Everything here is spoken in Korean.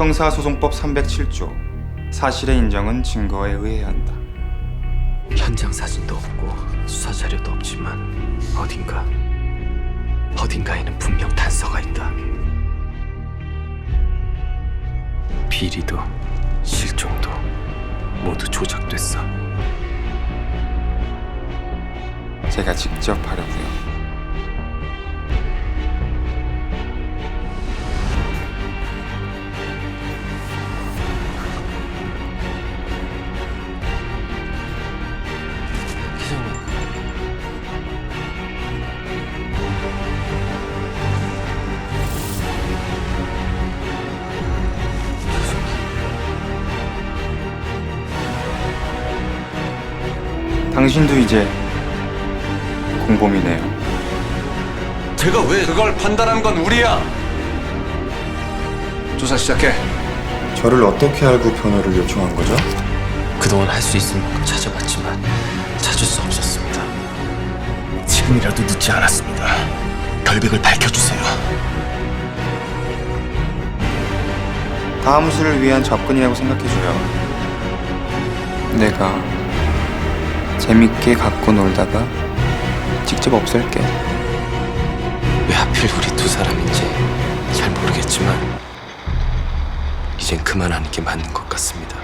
형사소송법 307조 사실의 인정은 증거에 의해야 한다. 현장 사진도 없고 수사 자료도 없지만 어딘가 어딘가에는 분명 단서가 있다. 비리도 실종도 모두 조작됐어. 제가 직접 하려고요. 당신도 이제 공범이네요. 제가 왜 그걸 판단한 건 우리야. 조사 시작해. 저를 어떻게 알고 변호를 요청한 거죠? 그동안 할 수 있을 만큼 찾아봤지만 찾을 수 없었습니다. 지금이라도 늦지 않았습니다. 결백을 밝혀주세요. 다음 수를 위한 접근이라고 생각해줘요. 내가 재밌게 갖고 놀다가 직접 없앨게. 왜 하필 우리 두 사람인지 잘 모르겠지만 이젠 그만하는 게 맞는 것 같습니다.